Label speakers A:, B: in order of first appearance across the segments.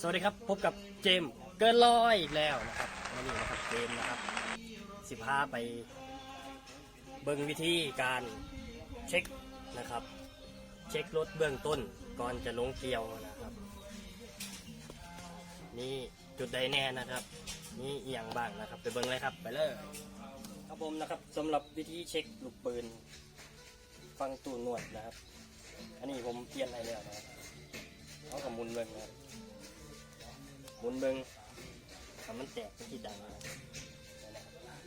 A: สวัสดีครับ พบกับเจมส์เกินร้อยอีกแล้วนะครับวันนี้นะครับเจมส์นะครับสิบห้าไปเบิ่งวิธีการเช็คนะครับ เช็ครถเบื้องต้นก่อนจะลงเกียวนะครับ นี่จุดใดแน่นะครับ นี่อหย่างบ้างนะครับ ไปเบิ่งเลยครับไปเลยครับผมนะครับสำหรับวิธีเช็คลูกปืน ฟังตูนวดนะครับ อันนี้ผมเปลี่ยนให้แล้วนะครับเขากับมุนเบิ่งนะครับ หมุนเบิงทำมันแตกเป็นที่ดังนะครับนั่นนะครับ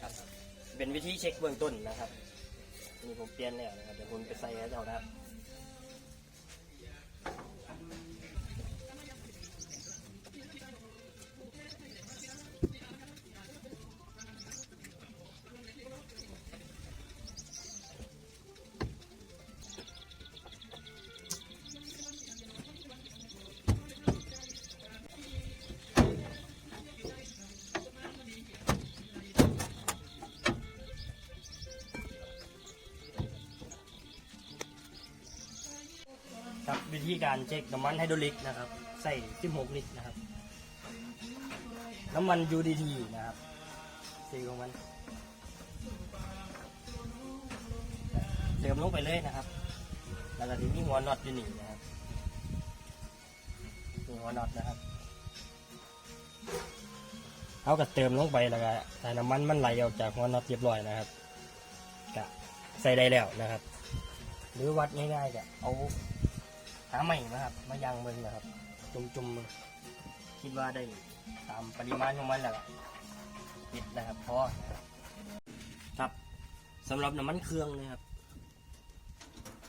A: ครับ เป็นวิธีเช็คเบื้องต้นนะครับ นี่ผมเปลี่ยนแล้วนะครับ เดี๋ยวผมไปใส่ให้เจ้านะครับ ธีการเช็คน้ำมันไฮดรอลิกนะครับ ใส่ 16 ลิตรนะครับ น้ำมัน UDT นะครับสีของมัน เติมลงไปเลยนะครับ แล้วก็ที่มีหัวน็อตอยู่นี่นะครับหัวน็อตนะครับเอาก็เติมลงไปแล้วก็ถ้าน้ำมันมันไหลออกจากหัวน็อตเรียบร้อยนะครับก็ใส่ได้แล้วนะครับ หรือวัดง่ายๆก็เอาาใหม่นะครับ มายังมึงนะครับจุ่มจุ่มๆคิดว่าได้ตามปริมาณของมันแหละปิดนะครับพอครับสำหรับน้ำมันเครื่องนะครับ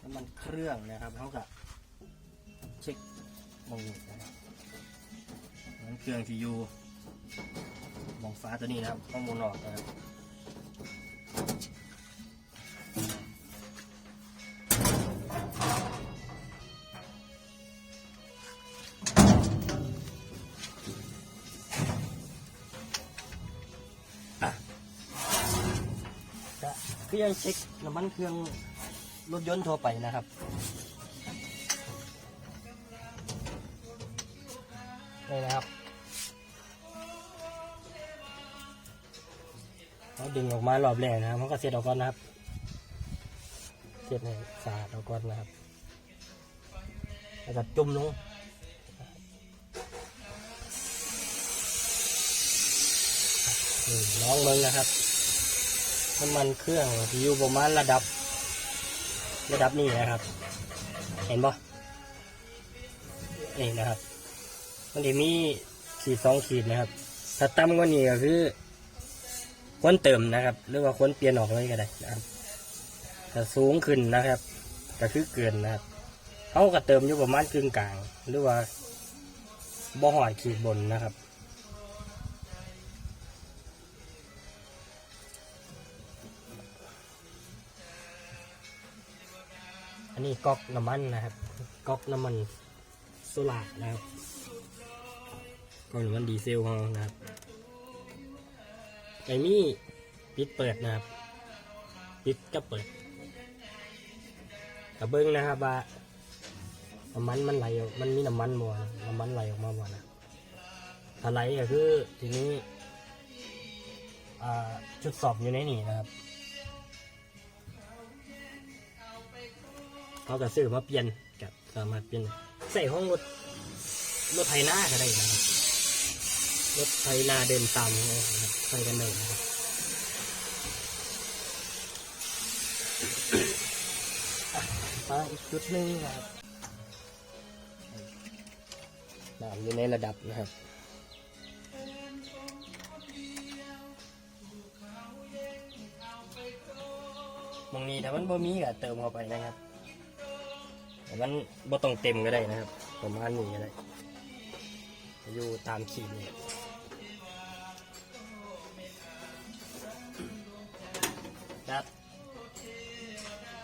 A: น้ำมันเครื่องนะครับเขากับเช็คมองนะครับน้ำมันเครื่องที่อยู่มองฟ้าตัวนี้นะครับข้อมูลออกนะครับ ก็คือยังเช็คน้ำมันเครื่องรถยนต์ทั่วไปนะครับ นี่นะครับเขาดึงออกมารอบแรกนะครับเขาก็เสียออกก่อนนะครับเสียให้สะอาดออกก่อนนะครับแล้วก็จุ่มลงลองเบิ่งนะครับ น้ำมันเครื่องที่อยู่ประมาณระดับ ระดับนี้นะครับ เห็นปะนี่นะครับมันจะมีขีดสองขีดนะครับถ้าต่ำกว่านี้ก็คือควรเติมนะครับ หรือว่าควรเปลี่ยนออกเลยก็ได้นะครับถ้าสูงขึ้นนะครับก็คือเกินนะครับเขาก็เติมอยู่ประมาณกึ่งกลาง หรือว่าบ่หอดขีดบนนะครับ อันนี้ก๊อกน้ำมันนะครับก๊อกน้ำมันโซล่านะครับก๊อกน้ำมันดีเซลของเรานะครับไอ้นี่ปิดเปิดนะครับปิดก็เปิดกระเบิ้องนะครับว่าน้ำมันมันไหลออกมันมีน้ำมันบ่น้ำมันไหลออกมาบ่นะถ้าไหลก็คือทีนี้อ่าจุดสอบอยู่ในนี่นะครับ เขาก็ซื้อมาเปลี่ยนกับสามารถเปลี่ยนใส่ห้องรถรถไถนาก็ได้นะครับรถไถนาเดินตามนะครับใส่กันได้นะครับอะมาอีกจุดหนึ่งนะครับน้ำอยู่ในระดับนะครับมองนี้ถ้ามันบ่มีก็เติมเข้าไปนะครับแต่ มันบ่ต้องเต็มก็ได้นะครับ ประมาณนี้ก็ได้ อยู่ตามขีดนี่ยครับ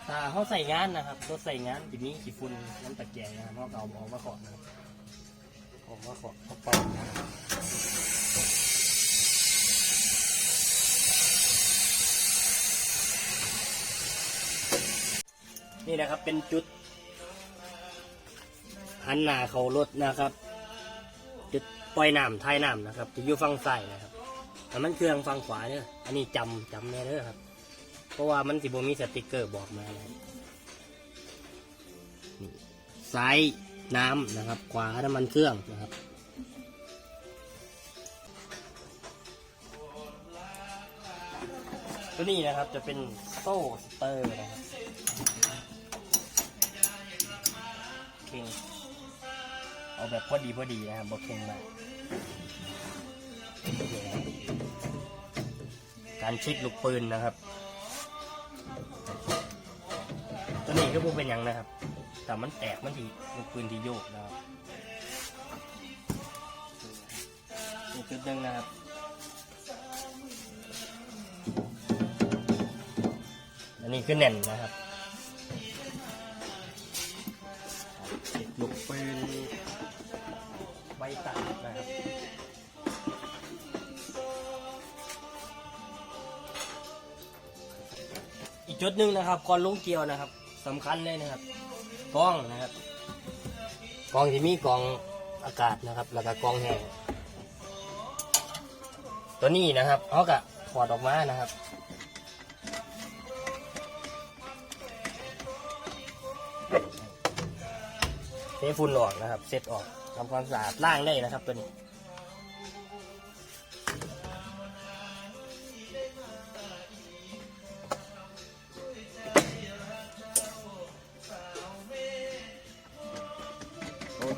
A: ถ้าเขาใส่งานนะครับรถใส่งานทีนี้ขีดฟุ้นน้ำตะแกงนะครับเขาเอาออกมาขอดนะครัออกมาขอดเขาปอกนี่นะครับเป็นจุด หันหน้าเขารถนะครับจุดปล่อยน้ำท้ายน้ำนะครับจะอยู่ฝั่งซ้ายนะครับแต่มันเครื่องฝั่งขวาเนี่ยอันนี้จำจำแน่เด้อครับ เพราะว่ามันสิบมีสติกเกอร์บอกมานะครับนี่ซ้ายน้ำนะครับ ขวาน้ำมันเครื่องนะครับตัวนี้นะครับจะเป็นโซ่สเตอร์นะครับ เข่ง เอาแบบพอดีพอดีนะครับบอกเข่งมากการเช็คลูกปืนนะครับ ตัวนี้ก็พูเป็นหยังนะครับ แต่มันแตกมันทีลูกปืนที่โยกนะครับอีกจุดหนึ่งนะครับอันนี้คือแน่นนะครับลูกปืน ตัดนะครับอีกจุดหนึ่งนะครับก่อนลงเกียวนะครับสำคัญเลยนะครับกล้องนะครับกล้องที่มีกล้องอากาศนะครับ แล้วก็กล้องแห้งตัวนี้นะครับเขาก็ถอดออกมานะครับ ทฝุ่นออกนะครับเซ็ตออกทำความสะอาดล่างได้นะครับตัวนี้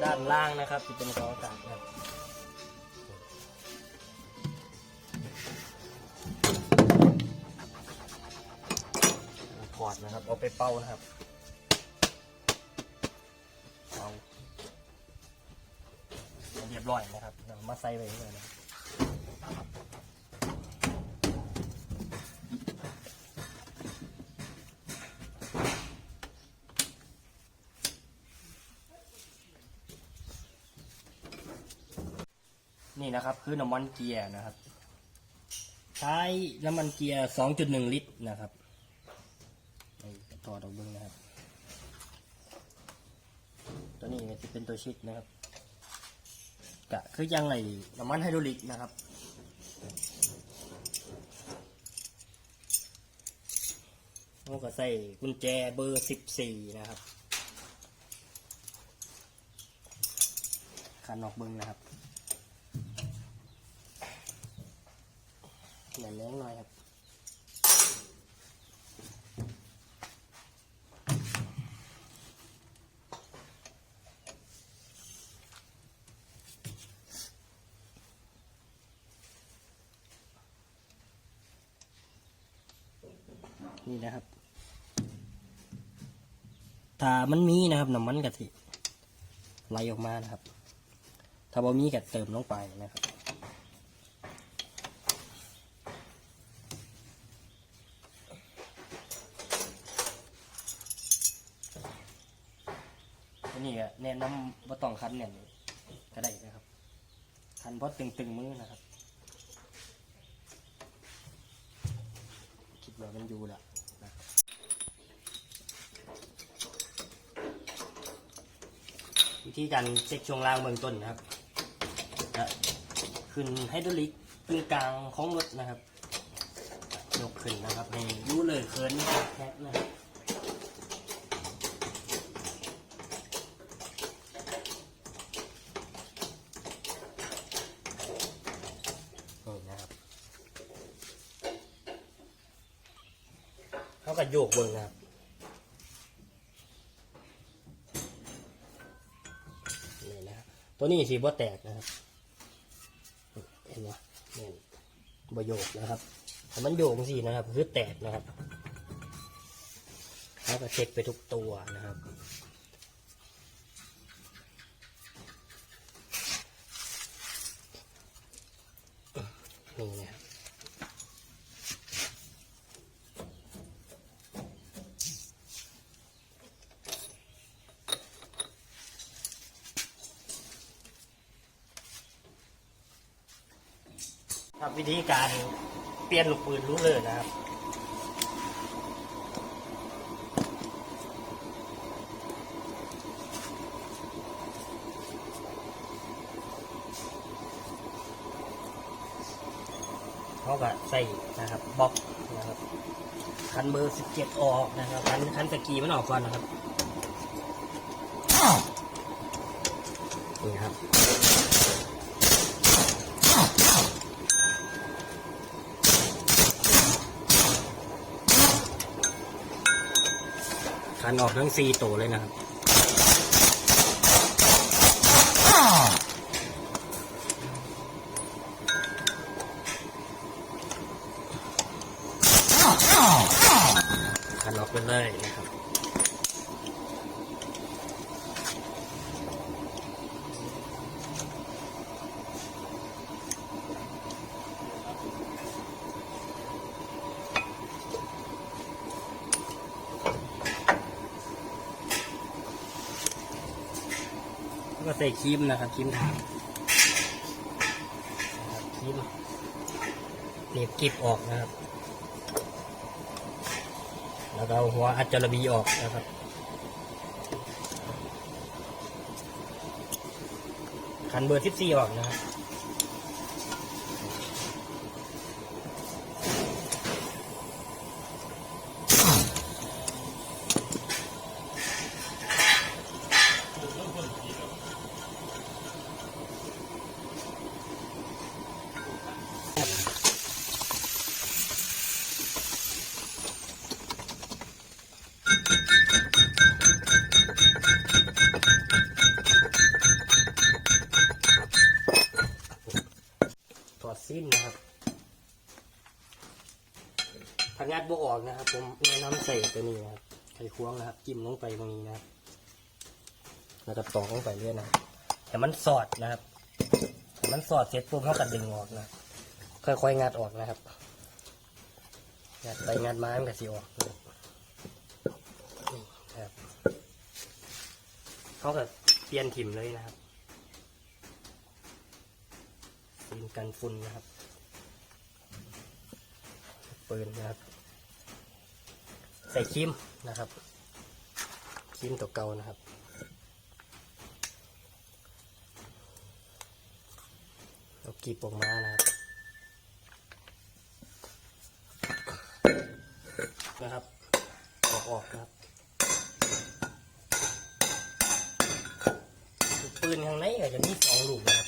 A: ด้านล่างนะครับที่เป็นกองอากาศนะครับถอดนะครับ เอาไปเป่านะครับ ร้อยนะครับเดี๋ยวมาใส่ไว้เลยนะครับนี่นะครับคือน้ำมันเกียร์นะครับ ใช้น้ำมันเกียร์ 2.1 ลิตรนะครับนี่ถอดออกเบิ้งนะครับ ตัวนี้จะเป็นตัวชิดนะครับ ก็คือยังไงน้ำมันไฮดรอลิกนะครับเราก็ใส่กุญแจเบอร์สิบสี่นะครับขันออกเบิ้งนะครับแหน่งแรงหน่อยครับ นี่นะครับ ถ้ามันมีนะครับน้ำมันกะทิไหลออกมานะครับ ถ้าบ่มีก็เติมลงไปนะครับอันนี้ก็แนะนำว่ต้องคันเนี่ยก็ได้นะครับคันเพราะตึงๆมือนะครับคิดว่ามันอยู่ละนะวิ ธีการเช็คช่วงล่างเบื้องต้นนะครับจะขึ้นไฮดรอลิกกึ่งกลางของรถนะครับยกขึ้นนะครับให้รู้เลยเคิร์นแท็กนะครับนี่นะครับเขาก็โยกเบิ้งนะครับ นี่นะครับ ตัวนี้สีบ่แตกนะครับ เห็นไหมนี่บ่โยกนะครับแต่มันโยกสินะครับคือแตกนะครับแล้วก็เช็คไปทุกตัวนะครับนี่นะครับับวิธีการเปลี่ยนลูกปืนรู้เลยนะครับเขาก็ใส่นะครับบ็อกนะครับคันเบอร์สิบเจ็ดออกนะครับคันคันตะกี้มันออกก่อนนะครับนี่ครับ คันออกทั้งสี่ตัวเลยนะครับคันออกไปเลยนะครับ ใส่ครีมนะครับครีมถานะครับครีมเนีบกิบออกนะครับ แล้วก็เอาหัวอัจจระบีออกนะครับคันเบอร์ทิสี่ออกนะครับ บวออกนะครับ ผมแนะนำใส่ตัวนี้นะครับไขควงนะครับจิ้มลงไปตรงนี้นะครับแล้วก็ตอกลงไปเรื่อยนะแต่มันสอดนะครับแต่มันสอดเสร็จปุ๊บเขาก็ดึงออกนะค่อยๆงัดออกนะครับงัดไปงัดมามันก็สิออกนี่ครับเขาก็เปลี่ยนถิ่มเลยนะครับฟิล์มกันฝุ่นนะครับปืนนะครับ ส่ครีมนะครับครีมตัวเก่านะครับเอากีบออกมานะครับนะครับออกออกนะครับปืนข้างในก็จะมีสองลูกนะครับ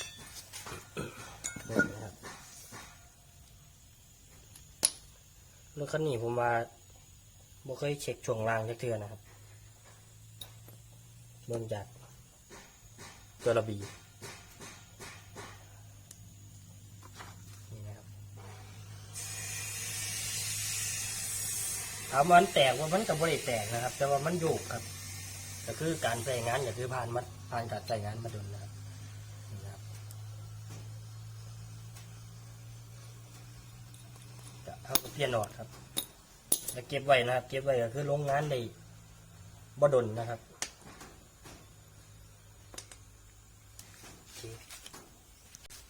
A: นี่นะครับรถคันนี้ผมว่า บ่เคยเช็คช่วงล่างจักเทื่อนะครับเริ่มจากตัวระบีนี่นะครับถามว่ามันแตกว่ามันกับบริแตกนะครับ แต่ว่ามันโยกครับ ก็คือการใส่งานก็คือผ่านมาผ่านการใส่งานมาดนนะครับนะครับเอาเปลี่ยนหลอดครับ แล้วเก็บไว้นะครับ เก็บไว้ก็คือโรงงานได้บ่ดนนะครับ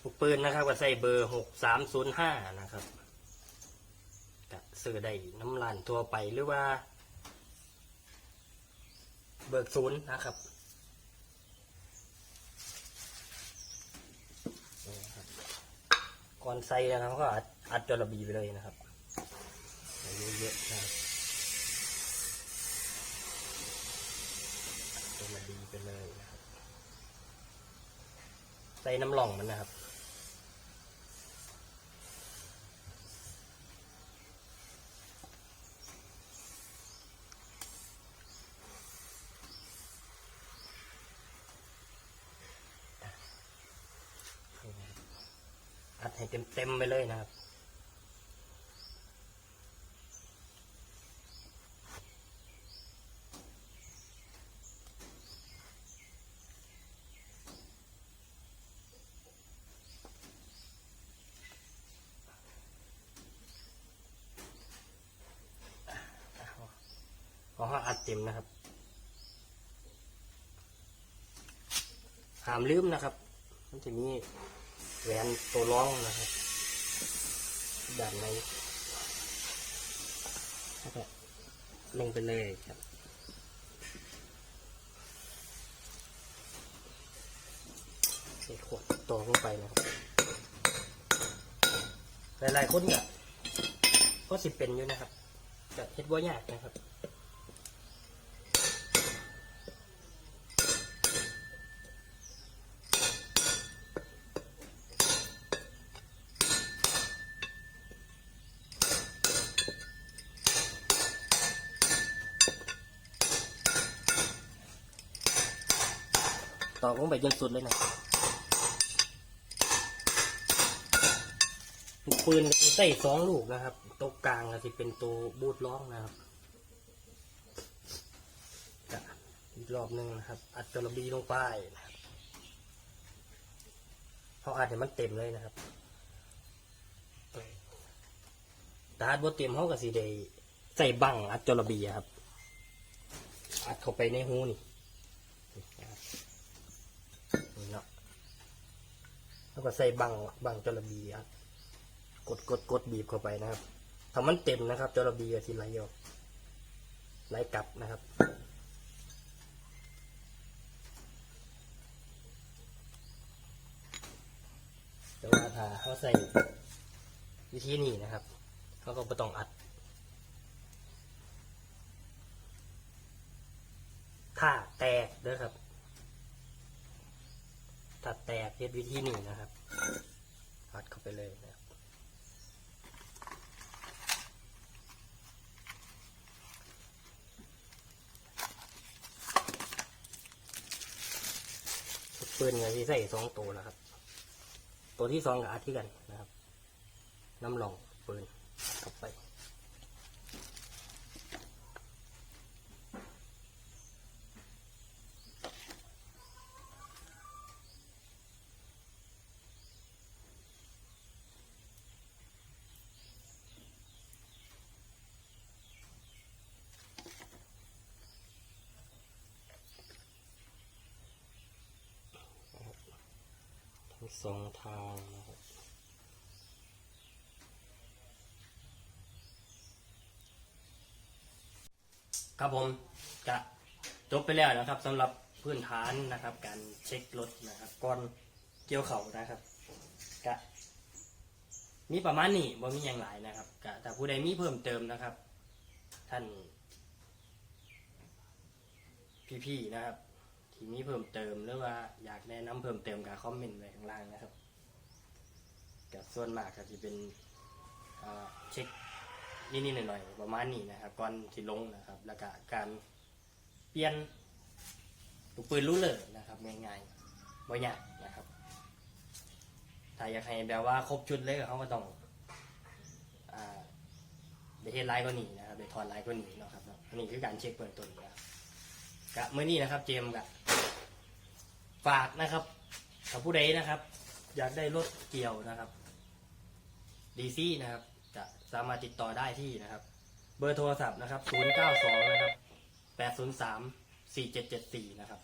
A: ลูกปืนนะครับก็ใส่เบอร์หกสามศูนย์ห้านะครับก็ซื้อได้น้ำลานทั่วไปหรือว่า เบิกศูนย์นะครับนี่นะครับก่อนใส่นะครับก็อัดอัดจระบีไปเลยนะครับ อายุเยอะนะครับอัดจระบีไปเลยนะครับใส่น้ำหล่องมันนะครับอัดให้เต็มๆไปเลยนะครับ ขอให้อัดเต็มนะครับ หามลืมนะครับ มันจะมีแหวนตัวร้องนะครับด้านในแล้วก็ลงไปเลยครับ ใส่ขวดตัวลงไปนะครับ หลายๆคนก็ก็สิเป็นอยู่นะครับจะเฮ็ดว่ายากนะครับ ลงไปจนสุดเลยนะปืนใส่สองลูกนะครับตัวกลางก็จะเป็นตัวบูทล้องนะครับจะอีกรอบหนึ่งนะครับ อัดกระบีลงไปนะครับพราะอัดเนี่ยมันเต็มเลยนะครับต่อัดบ่เต็มเขาก็สิได้ใส่บังอัดจระบีครับ อัดเข้าไปในหูนี่นะครับ นี่เนาะ แล้วก็ใส่บังบังจระบีครับกดกดกดบีบเข้าไปนะครับถ้ามันเต็มนะครับจระบีก็สิไหลออกไหลกลับนะครับแต่ว่าถ้าเขาใส่วิธีนี้นะครับเขาก็ไม่ต้องอัดถ้าแตกเด้อครับ ตัดแตกเฮ็ดวิธีนี้นะครับอัดเข้าไปเลยนะครับปืนเนี่ยที่ใส่สองตัวแล้วครับ ตัวที่สองกับอัดที่กันนะครับ น้ำหลองปืนเข้าไป สองทางนะครับครับผมจะจบไปแล้วนะครับสำหรับพื้นฐานนะครับ การเช็ครถนะครับก่อนเกี่ยวเข่านะครับกะมีประมาณนี้บ่มีอย่างหลายนะครับกะแต่ผู้ใดมีเพิ่มเติมนะครับ ท่านพี่ๆนะครับ ที่มีเพิ่มเติมหรือว่าอยากแนะนำเพิ่มเติมก็คอมเมนต์ไว้ข้างล่างนะครับกับส่วนมากก็จะเป็นเช็คนิดๆหน่อยๆประมาณนี้นะครับก่อนที่ลงนะครับ แล้วก็การเปลี่ยนลูกปืนรู้เลยนะครับง่ายๆบ่ยากนะครับ ถ้าอยากให้แบบว่าครบชุดเลยเขาก็ต้องอ่าเดทไลน์ก็หนีนะครับเดทอนไลน์ก็หนีนะครับอันนี้คือการเช็คเปิดต้นนะครับ กะเมื่อนี้นะครับ เจมกะฝากนะครับกับผู้ใดนะครับ อยากได้รถเกี่ยวนะครับดีซี่นะครับ จะสามารถติดต่อได้ที่นะครับ เบอร์โทรศัพท์นะครับ 092 นะครับ 803 4774 นะครับ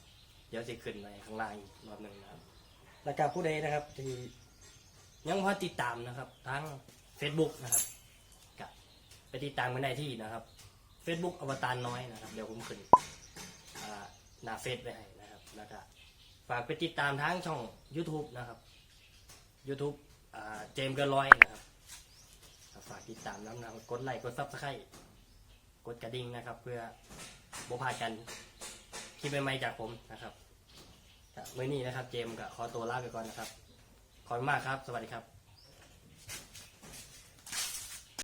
A: เดี๋ยวจะขึ้นไปข้างล่างอีกรอบหนึ่งนะครับ แล้วก็ผู้ใดนะครับที่ยังพอติดตามนะครับ ทั้ง Facebook นะครับกับไปติดตามกันได้ที่นะครับ Facebook อวตารน้อยนะครับ เดี๋ยวผมขึ้น หน้าเฟซไว้ให้นะครับแล้วก็ฝากไปติดตามทั้งช่อง YouTube นะครับ YouTube เจมเกอร์ลอยนะครับ ฝากติดตามน้ำนะครับกดไลค์กดซับสไครต์กดกระดิ่งนะครับ เพื่อบ่พลาดกันคลิปใหม่ๆจากผมนะครับครับมื่อนี้นะครับ เจมก็ขอตัวลาไปก่อนนะครับ ขอบคุณมากครับ สวัสดีครับ